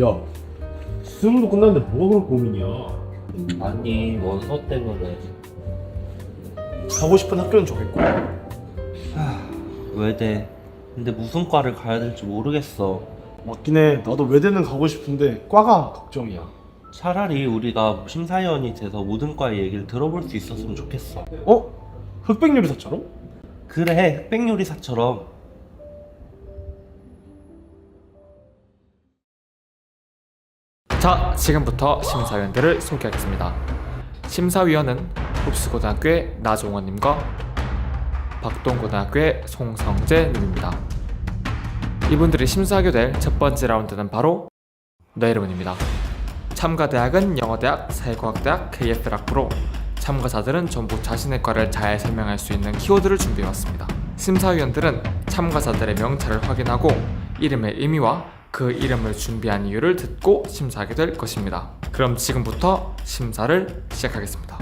야, 수능도 끝났는데 뭐가 그런 고민이야? 아니 원서 때문에 가고 싶은 학교는 정했고 외대 근데 무슨 과를 가야 될지 모르겠어 맞긴 해. 나도 외대는 가고 싶은데 과가 걱정이야. 차라리 우리가 심사위원이 돼서 모든 과의 얘기를 들어볼 수 있었으면 좋겠어 어? 흑백 요리사처럼? 그래 흑백요리사처럼 자, 지금부터 심사위원들을 소개하겠습니다. 심사위원은 흡수고등학교의 나종원님과 박동고등학교의 송성재님입니다. 이분들이 심사하게 될 첫 번째 라운드는 바로 내 이름은입니다. 참가 대학은 영어대학, 사회과학대학, KF락부로 참가자들은 전부 자신의 과를 잘 설명할 수 있는 키워드를 준비해왔습니다. 심사위원들은 참가자들의 명찰을 확인하고 이름의 의미와 그 이름을 준비한 이유를 듣고 심사하게 될 것입니다. 그럼 지금부터 심사를 시작하겠습니다.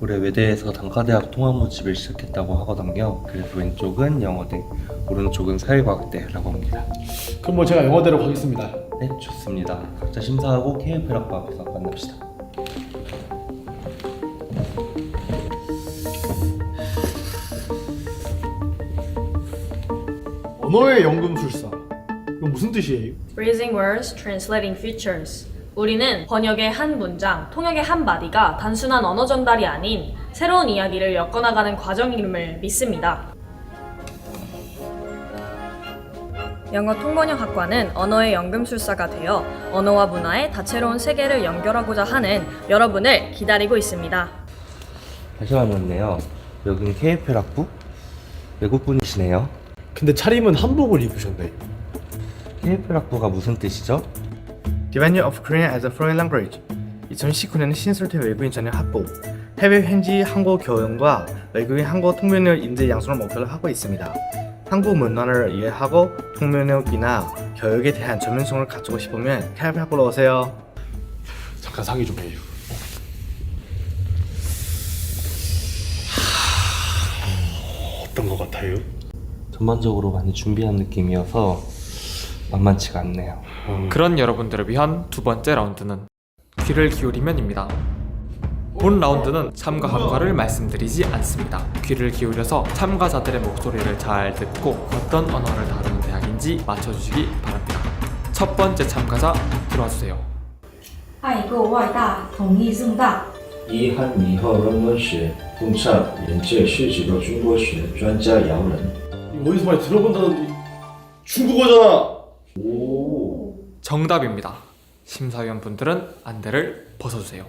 올해 외대에서 단과대학 통합 모집을 시작했다고 하거든요 그래서 왼쪽은 영어대 오른쪽은 사회과학대라고 합니다 그럼 뭐 제가 영어대로 가겠습니다. 네 좋습니다 각자 심사하고 KF락부 앞에서 만납시다 언어의 연금술사. 이건 무슨 뜻이에요? Reading words, translating features. 우리는 번역의 한 문장, 통역의 한 마디가 단순한 언어 전달이 아닌 새로운 이야기를 엮어나가는 과정임을 믿습니다. 영어 통번역학과는 언어의 연금술사가 되어 언어와 문화의 다채로운 세계를 연결하고자 하는 여러분을 기다리고 있습니다. 다시 만났네요 여긴 KF락부? 외국분이시네요 근데 차림은 한복을 입으셨네. KF락부가 무슨 뜻이죠? Development of Korean as a Foreign Language 2019년 신설태 외국인 전형 확보 해외 현지 한국 교원과 외국인 한국 통면역 인재 양성을 목표로 하고 있습니다. 한국 문화를 이해하고 통면역이나 교육에 대한 전문성을 갖추고 싶으면 캐비 학교로 오세요. 잠깐 상의 좀 해요. 어떤 것 같아요? 전반적으로 많이 준비한 느낌이어서 만만치가 않네요 그런 여러분들을 위한 두 번째 라운드는 귀를 기울이면입니다. 본 라운드는 참가 학과를 말씀드리지 않습니다. 귀를 기울여서 참가자들의 목소리를 잘 듣고 어떤 언어를 다루는 대학인지 맞춰주시기 바랍니다. 첫 번째 참가자 들어와 주세요. 爱购外大，统一重大。一汉以后人文学共唱眼界十几个中国学专家洋人。 이거 어디서 많이 들어본다는데 중국어잖아. 정답입니다. 심사위원 분들은 안대를 벗어주세요.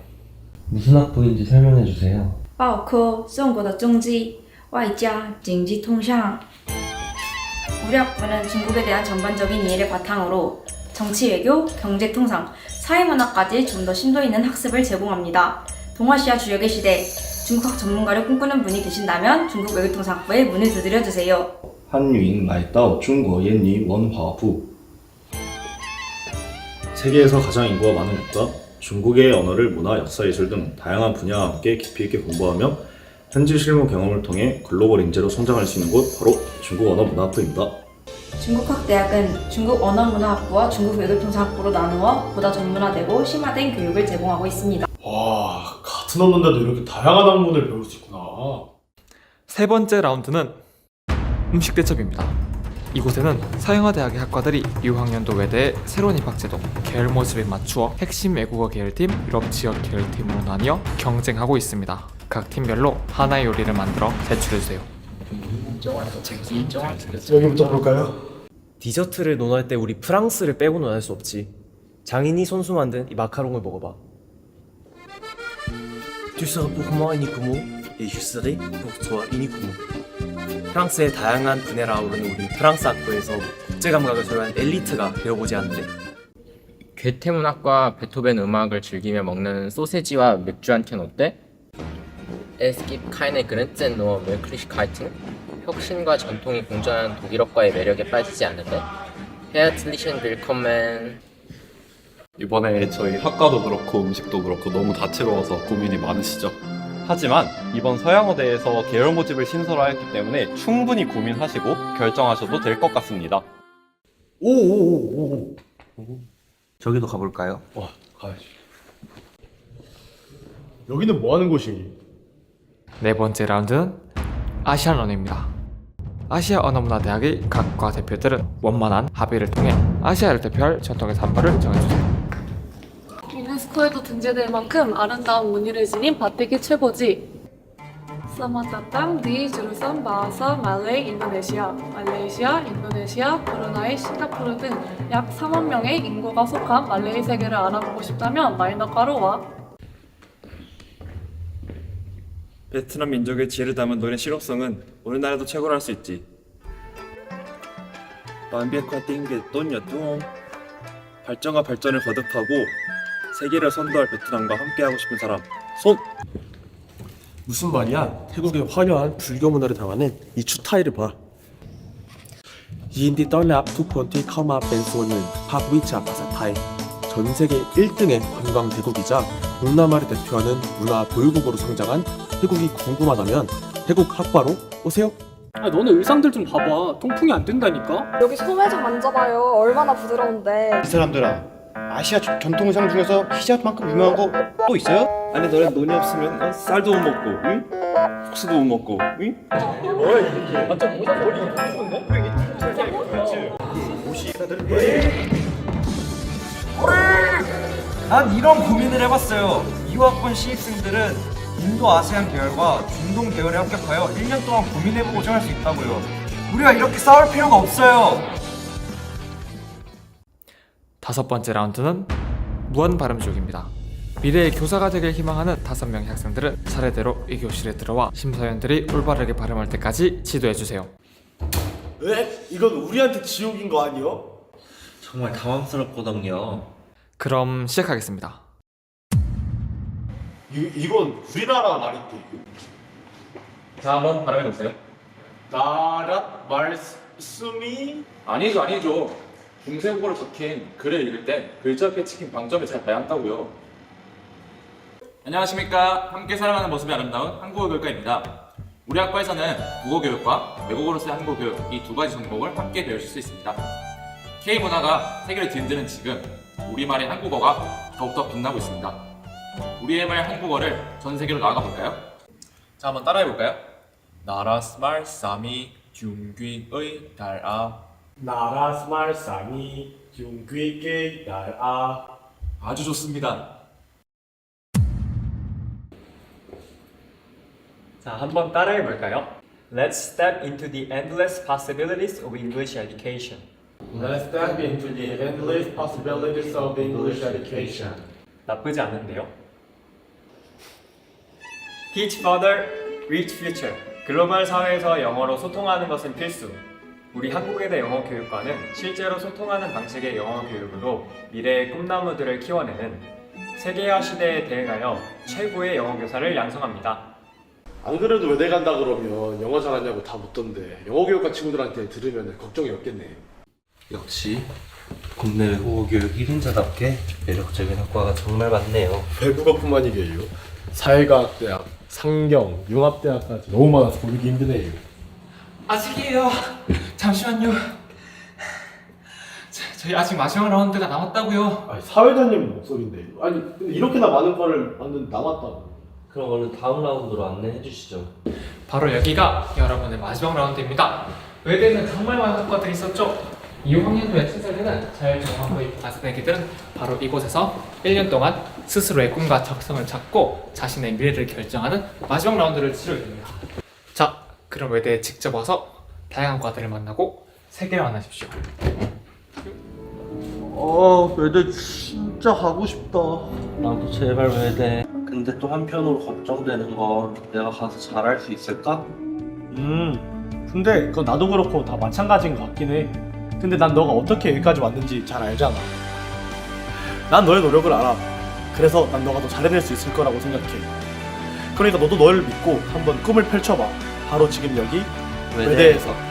무슨 학부인지 설명해 주세요 报科中国的中基，外加经济通商。 우리 학부는 중국에 대한 전반적인 이해를 바탕으로 정치 외교, 경제 통상, 사회문화까지 좀 더 심도 있는 학습을 제공합니다. 동아시아 주역의 시대, 중국학 전문가를 꿈꾸는 분이 계신다면 중국 외교통상학부에 문을 두드려 주세요. 한유인 라이따오 중국 옛니 원화부 세계에서 가장 인구가 많은 국가, 중국의 언어를 문화, 역사, 예술 등 다양한 분야와 함께 깊이 있게 공부하며 현지 실무 경험을 통해 글로벌 인재로 성장할 수 있는 곳 바로 중국 언어 문화학부입니다. 중국학 대학은 중국 언어 문화학부와 중국 외교통상학부로 나누어 보다 전문화되고 심화된 교육을 제공하고 있습니다. 와 같은 언어인데도 이렇게 다양한 학문을 배울 수 있구나. 세 번째 라운드는 음식 대첩입니다. 이곳에는 서영화대학의 학과들이 6학년도 외대의 새로운 입학제도, 계열 모집에 맞추어 핵심 외국어 계열팀, 유럽 지역 계열팀으로 나뉘어 경쟁하고 있습니다. 각 팀별로 하나의 요리를 만들어 제출해주세요. 여기부터 볼까요? 디저트를 논할 때 우리 프랑스를 빼고 논할 수 없지. 장인이 손수 만든 이 마카롱을 먹어봐. Tu seras pour moi uniquement et je serai pour toi uniquement. 프랑스의 다양한 분야를 아우르는 우리 프랑스 학부에서 국제 감각을 소유한 엘리트가 되어보지 않는데. 괴테문학과 베토벤 음악을 즐기며 먹는 소세지와 맥주 한 캔 어때? Es gibt keine Grenzen nur Möglichkeiten. 혁신과 전통이 공존하는 독일어과의 매력에 빠지지 않을래? Herzlichen Willkommen. 이번에 저희 학과도 그렇고 음식도 그렇고 너무 다채로워서 고민이 많으시죠? 하지만 이번 서양어대에서 계열 모집을 신설하였기 때문에 충분히 고민하시고 결정하셔도 될 것 같습니다. 오오오오. 저기도 가볼까요? 와 가야지. 여기는 뭐 하는 곳이? 네 번째 라운드는 아시안 언어입니다. 아시아 언어문화대학의 각과 대표들은 원만한 합의를 통해 아시아를 대표할 전통의 산물을 정해주세요. 유네스코에도 등재될 만큼 아름다운 문의를 지닌 바티키 최고지. Datang di jurusan Bahasa Malay Indonesia. 말레이시아, 인도네시아, 브루나이, 싱가포르 등 약 3만 명의 인구가 속한 말레이 세계를 알아보고 싶다면 마이너과로 와. 베트남 민족의 지혜를 담은 노래 실용성은 우리나라도 최고로 할 수 있지. 완벽화 띵게 돈여뚱 발전과 발전을 거듭하고 세계를 선도할 베트남과 함께하고 싶은 사람 손 무슨 말이야? 태국의 화려한 불교 문화를 담아낸 이 추타이를 봐. 인디 떠납 투콘티 커마 벤소는 파브이차 바사타이 전 세계 1등의 관광 대국이자 동남아를 대표하는 문화 보유국으로 성장한 태국이 궁금하다면 태국 학과로 오세요. 아 너네 의상들 좀 봐봐 통풍이 안 된다니까 여기 소매 좀 만져봐요. 얼마나 부드러운데. 이 사람들아 아시아 전- 전통 의상 중에서 히잡만큼 유명한 거 또 있어요? 아니 너네 돈이 없으면 어? 쌀도 못 먹고 응? 국수도 못 먹고 응? 난 이런 고민을 해봤어요. 유학번 신입생들은 인도 아세안 계열과 중동 계열에 합격하여 1년 동안 고민해보고 정할 수 있다고요. 우리가 이렇게 싸울 필요가 없어요. 다섯 번째 라운드는 무한 발음족입니다. 미래의 교사가 되길 희망하는 다섯 명의 학생들은 차례대로 이 교실에 들어와 심사위원들이 올바르게 발음할 때까지 지도해 주세요. 에? 이건 우리한테 지옥인 거 아니요? 정말 당황스럽거든요. 그럼 시작하겠습니다. 이 이건 우리나라 말인데. 자 한번 발음해 보세요. 나라 말씀이 아니죠 아니죠. 중세국어로 적힌 글을 읽을 때 글자 옆에 찍힌 방점을 잘 봐야 한다고요. 안녕하십니까. 함께 살아가는 모습이 아름다운 한국어 교육과입니다. 우리 학과에서는 국어 교육과 외국어로서의 한국어 교육 이 두 가지 종목을 함께 배우실 수 있습니다. K 문화가 세계를 뒤흔드는 지금 우리말의 한국어가 더욱더 빛나고 있습니다. 우리의 말 한국어를 전 세계로 나아가 볼까요? 자 한번 따라해 볼까요? 나라 스말 사미 중귀의 달아 나라 스말 사니 중귀게 나라 아주 좋습니다. 자, 한번 따라해 볼까요? Let's step into the endless possibilities of English education. Let's step into the endless possibilities of English education. 나쁘지 않은데요? Teach further, reach future. 글로벌 사회에서 영어로 소통하는 것은 필수. 우리 한국외대 영어 교육과는 실제로 소통하는 방식의 영어 교육으로 미래의 꿈나무들을 키워내는 세계화 시대에 대응하여 최고의 영어 교사를 양성합니다. 안 그래도 외대 간다 그러면 영어 잘하냐고 다 묻던데 영어 교육과 친구들한테 들으면 걱정이 없겠네. 역시 국내 외국어 교육 1인자답게 매력적인 학과가 정말 많네요. 외국어뿐만이게요. 사회과학대학, 상경, 융합대학까지 너무 많아서 고르기 힘드네요. 아직이에요. 잠시만요. 저- 저희 아직 마지막 라운드가 남았다고요. 아니 사회자님 목소리인데 아니 근데 이렇게나 많은 거를 만든 남았다고. 그럼 얼른 다음 라운드로 안내해 주시죠. 바로 여기가 여러분의 마지막 라운드입니다. 외대는 정말 많은 학과들이 있었죠. 2학년도에 신설되는 자율정보의 아스네기들은 바로 이곳에서 1년 동안 스스로의 꿈과 적성을 찾고 자신의 미래를 결정하는 마지막 라운드를 치르게 됩니다. 자, 그럼 외대에 직접 와서 다양한 과들을 만나고 세계를 만나십시오. 어, 외대 진짜 가고 싶다. 나도 제발 외대. 근데 또 한편으로 걱정되는 건 내가 가서 잘할 수 있을까? 음 근데 그건 나도 그렇고 다 마찬가지인 것 같긴 해. 근데 난 너가 어떻게 여기까지 왔는지 잘 알잖아. 난 너의 노력을 알아. 그래서 난 너가 더 잘해낼 수 있을 거라고 생각해. 그러니까 너도 너를 믿고 한번 꿈을 펼쳐봐. 바로 지금 여기. 외대에서.